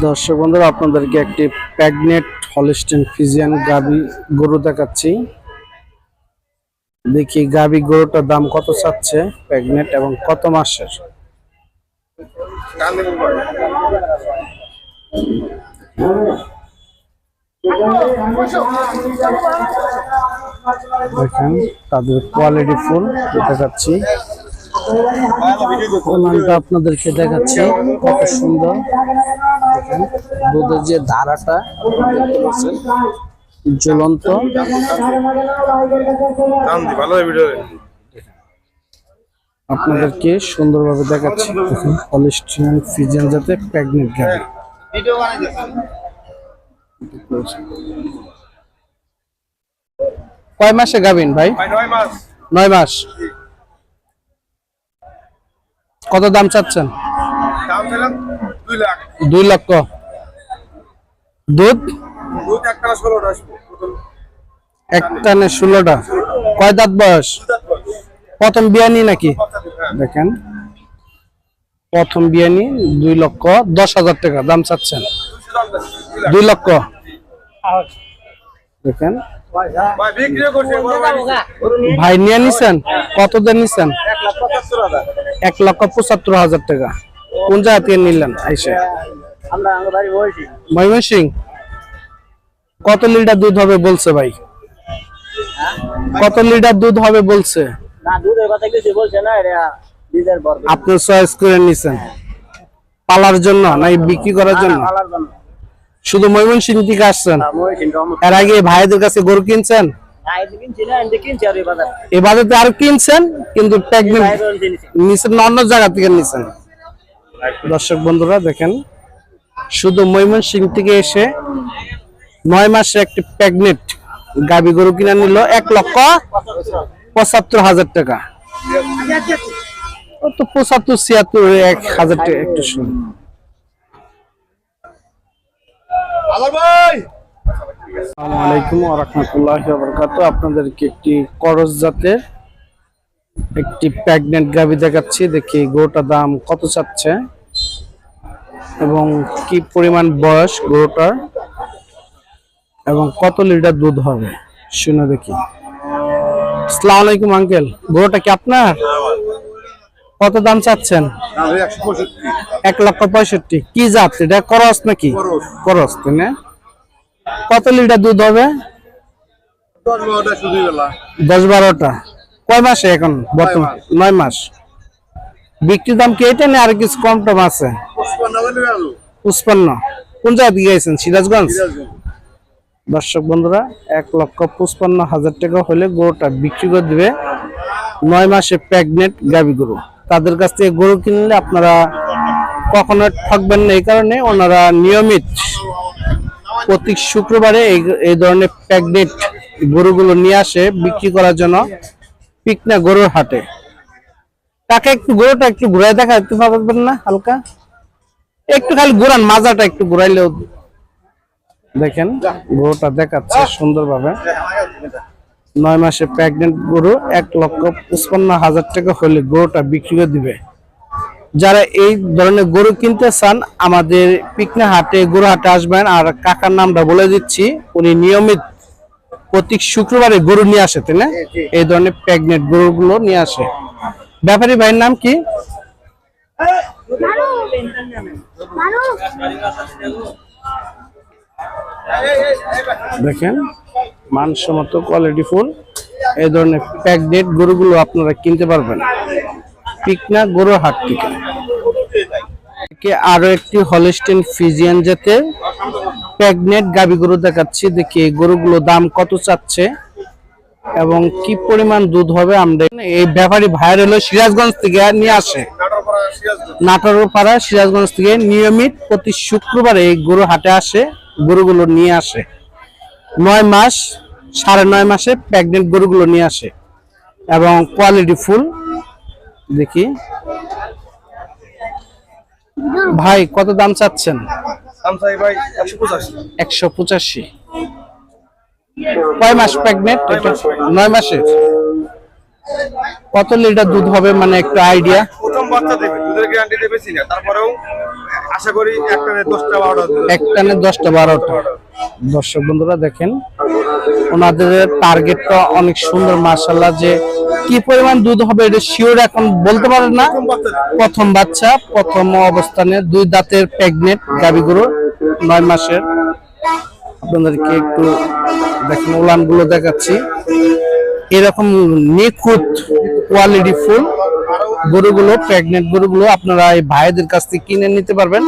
দর্শক বন্ধুরা, আপনাদেরকে একটি প্যাগনেট হলিস্টিন ফিজিয়ান গাবি গরু দেখাচ্ছি। দেখি গাবি গরুটার দাম কত চাচ্ছে প্যাগনেট এবং কত মাসের? দেখেন, তাদের কোয়ালিটি ফুল দেখাচ্ছি। ওলানটা আপনাদেরকে দেখাচ্ছি কত সুন্দর। দেখেন দুধের যে ধারাটা জ্বলন্ত আপনাদেরকে সুন্দরভাবে দেখাচ্ছি। হলিস্টিয়ান ফিজিয়ান যাতে প্রেগনেন্ট গাড়ি কয় মাসে গাবিন ভাই? নয় মাস। কত দাম চাচ্ছেন? দুই লক্ষ। দুধ? দুই একটা ষোলোটা? আসব একটানে ষোলোটা। কয় দাঁত বয়স? প্রথম বিয়ানি নাকি? দেখেন। প্রথম বিয়ানি দুই লক্ষ দশ হাজার টাকা। দাম চাচ্ছেন? দুই লক্ষ। দেখেন। ভাই বিক্রি নিয়ে নিছেন? কত দিয়ে নিছেন? এক এক লক্ষ পঁচাত্তর হাজার টাকা। কোন জায়গা থেকে নিলেন? আইসে। ময়মনসিং কত লিটার দুধ হবে বলছে ভাই? কত লিটার দুধ হবে বলছে? আপনি চয়েস করে নিছেন। পালার জন্য নাই বিক্রি করার জন্য? শুধু ময়মনসিং থেকে আসছেন? এর আগে ভাইদের কাছে গরু কিনছেন? এই বাজারে আরও কিনছেন কিন্তু প্রেগনেন্ট বাইরে না অন্য জায়গা থেকে নিছেন। দর্শক বন্ধুরা দেখেন শুধু ময়মনসিং থেকে এসে নয় মাসে একটি প্রেগনেন্ট গাবি গরু কিনে নিল এক লক্ষ পঁচাত্তর হাজার টাকা। ও তো পঁচাত্তর ছিয়াত্তর এক হাজার টাকা একটু শুনুন। ভাই! আলাইকুম ওয়া রাহমাতুল্লাহি আপনাদেরকে একটি করজ জাতের একটি প্রেগনেন্ট গাভী দেখাচ্ছি। দেখি গরুটার দাম কত চাচ্ছে এবং কি পরিমাণ বয়স গরুটার এবং কত লিটার দুধ হবে শুনে দেখি। আসসালামু আলাইকুম আঙ্কেল গরুটা কি আপনার? কত দাম চাচ্ছেন? এক লক্ষ পঁয়ষট্টি। কি জাত? এটা করস নাকি? করস। করস তাই না? কত লিটার দুধ হবে? দশ বারোটা কয় মাসে এখন বর্তমান? নয় মাস। বিক্রির দাম কি এটা না আর কিছু কম টম আছে? পুষ্পান্ন কোন জায়গা দিয়ে গেছেন সিরাজগঞ্জ? দর্শক বন্ধুরা এক লক্ষ পঁচপান্ন হাজার টাকা হলে গরুটা বিক্রি করে দেবে নয় মাসে প্রেগনেন্ট গাবি গরু। তাদের কাছ থেকে গরু কিনলে আপনারা কখনো ঠকবেন না এই কারণে ওনারা নিয়মিত প্রতি শুক্রবারে এই ধরনের প্রেগনেন্ট গরুগুলো নিয়ে আসে, বিক্রি করার জন্য পিকনা গরুর হাটে। তাকে একটু গরুটা একটু ঘুরাই দেখা, একটু পারবেন না, হালকা? একটু খালি ঘুরান, মাজাটা একটু ঘুরাইলেও দেখেন, গরুটা দেখাচ্ছে সুন্দরভাবে। নয় মাসে প্রেগনেন্ট গরু, এক লক্ষ পঁচপান্ন হাজার টাকা হলে গরুটা বিক্রি করে দিবে। যারা এই ধরনের গরু কিনতে চান আমাদের পিকনা হাটে গরু হাটে আসবেন। আর কাকার নামটা বলে দিচ্ছি উনি নিয়মিত প্রতি শুক্রবারে গরু নিয়ে আসে তাই না? এই ধরনের প্রেগনেন্ট গরুগুলো নিয়ে আসে। ব্যাপারী ভাইয়ের নাম কি? দেখেন মানসম্মত কোয়ালিটি ফুল। এই ধরনের প্যাকডেট গরুগুলো আপনারা কিনতে পারবেন। পিকনা গরুর হাট থেকে। আরও একটি হলিস্টিন ফিজিয়ান জাতের প্যাগনেট গাবি গরু দেখাচ্ছি। দেখি এই গরুগুলো দাম কত চাচ্ছে এবং কি পরিমাণ দুধ হবে আমরা এই ব্যাপারী ভাইয়ের হলো সিরাজগঞ্জ থেকে নিয়ে আসে। নাটোর পাড়া সিরাজগঞ্জ থেকে নিয়মিত প্রতি শুক্রবার এই গরু হাটে আসে, গরুগুলো নিয়ে আসে। নয় মাস, সাড়ে নয় মাসে প্রেগনেন্ট গরুগুলো নিয়ে আসে এবং কোয়ালিটি ফুল দেখি। ভাই কত দাম চাচ্ছেন? একশো পঁচাশি। কয় মাস প্রেগনেন্ট নয় মাসের? কত লিটার দুধ হবে মানে একটু আইডিয়া প্রথম বাচ্চা দেবে দুধের গ্যারান্টি দেবে তারপরেও আশা করি একটা না দশটা বারোটা দিবে। এক টানে দশটা বারোটা। দর্শক বন্ধুরা দেখেন ওনাদের টার্গেটটা অনেক সুন্দর মার্শাল্লাহ যে কি পরিমাণ দুধ হবে এটা শিওর এখন বলতে পারেন না। প্রথম বাচ্চা, প্রথম অবস্থানে দুই দাঁতের প্রেগনেন্ট গাবি গরু নয় মাসের। আপনাদেরকে একটু দেখেন উলানগুলো দেখাচ্ছি। এরকম নিখুঁত কোয়ালিটি ফুল গরুগুলো প্রেগনেন্ট গরুগুলো আপনারা এই ভাইদের কাছ থেকে কিনে নিতে পারবেন।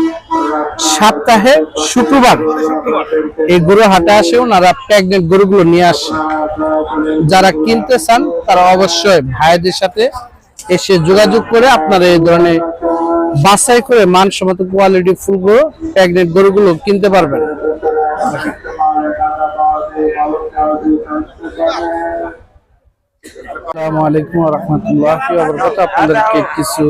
সপ্তাহে শুক্রবার। এই গরু হাটে আসে ওনারা প্রেগনেন্ট গরুগুলো নিয়ে আসে। যারা কিনতে চান, তারা অবশ্যই ভাইদের সাথে এসে যোগাযোগ করে আপনারা এই ধরনের বাছাই করে মানসম্মত কোয়ালিটি ফুলগুলো প্রেগনেন্ট গরুগুলো কিনতে পারবেন। আসসালামু আলাইকুম রহমতুল্লাহ। আপনাদেরকে কিছু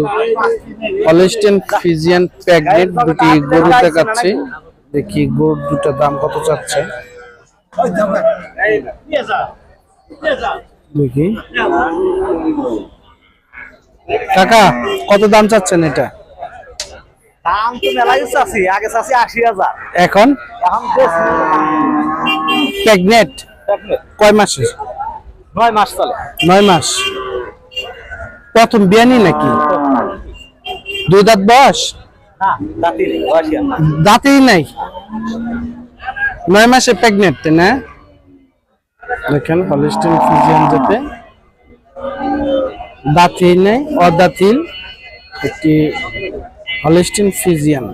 হলিস্টেন ফিজিয়ান প্রেগনেন্ট দুটি গরু দেখাচ্ছি। দেখি গরুর দুটো দাম কত চাচ্ছে? দেখি। কাকা কত দাম চাচ্ছেন এটা? দাম তো আগে আশি হাজার। এখন? এখন কয় মাসের? নয় মাস চলে। নয় মাস। প্রথম বিয়ানি নাকি? দুই দাঁত বয়স? না দাঁতি নেই বয়সী দাঁতেই নাই। নয় মাসে প্রেগনেন্ট না? দেখেন হলিস্টিন ফিজিয়ান যেতে দাঁতেই নেই অদাঁতিল। একটি হলিস্টিন ফিজিয়ান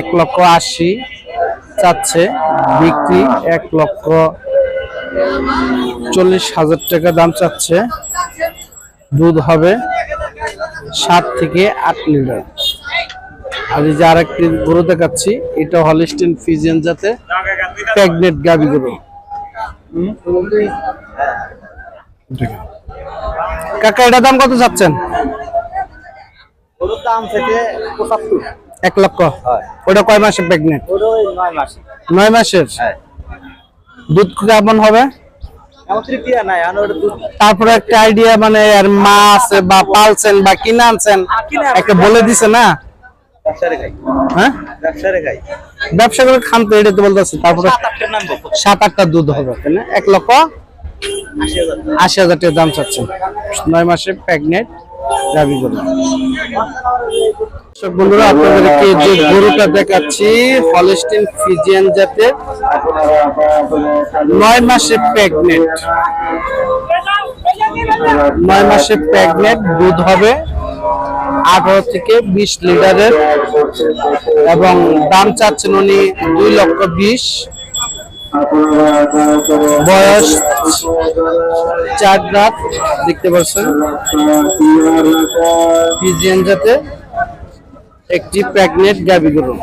এক লক্ষ আশি চাচ্ছে বিক্রি এক লক্ষ চল্লিশ হাজার টাকা দাম চাচ্ছে। দুধ হবে সাত থেকে আট লিটার। আর এই যে আরেকটি গরু দেখাচ্ছি এটা হলিস্টিন ফিজিয়ান যাতে প্রেগনেন্ট গাবি গরু। কাকা এটা দাম কত চাচ্ছেন? এক লক্ষ। ওটা কয় মাসে প্রেগনেন্ট নয় নয় মাসের? হ্যাঁ। দুধ কেমন হবে? তারপরে একটা আইডিয়া মানে আর মা আছে বা পালছেন বা কিনে আনছেন একটা বলে দিছে না? হ্যাঁ? ব্যবসা করে খান তো এটা তো বলতেছে তারপরে সাত আটটা দুধ হবে এক লক্ষ আশি হাজার। আশি হাজার টাকা দাম চাচ্ছেন নয় মাসে প্রেগনেন্ট গরু দর্শক বন্ধুরা, আপনাদেরকে যে গরুটা দেখাচ্ছি হলিস্টিন ফিজিয়ান জাতের নয় মাসে প্রেগনেন্ট নয় মাসে প্রেগনেন্ট দুধ হবে আঠারো থেকে বিশ লিটারের, এবং দাম চাচ্ছেন উনি দুই লক্ষ বিশ। বয়স চার রাত দেখতে পাচ্ছেন। ফিজিয়ান যাতে একটি প্রেগনেন্ট গাবি গরু।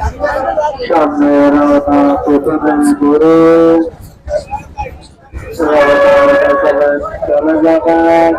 চলে যাবেন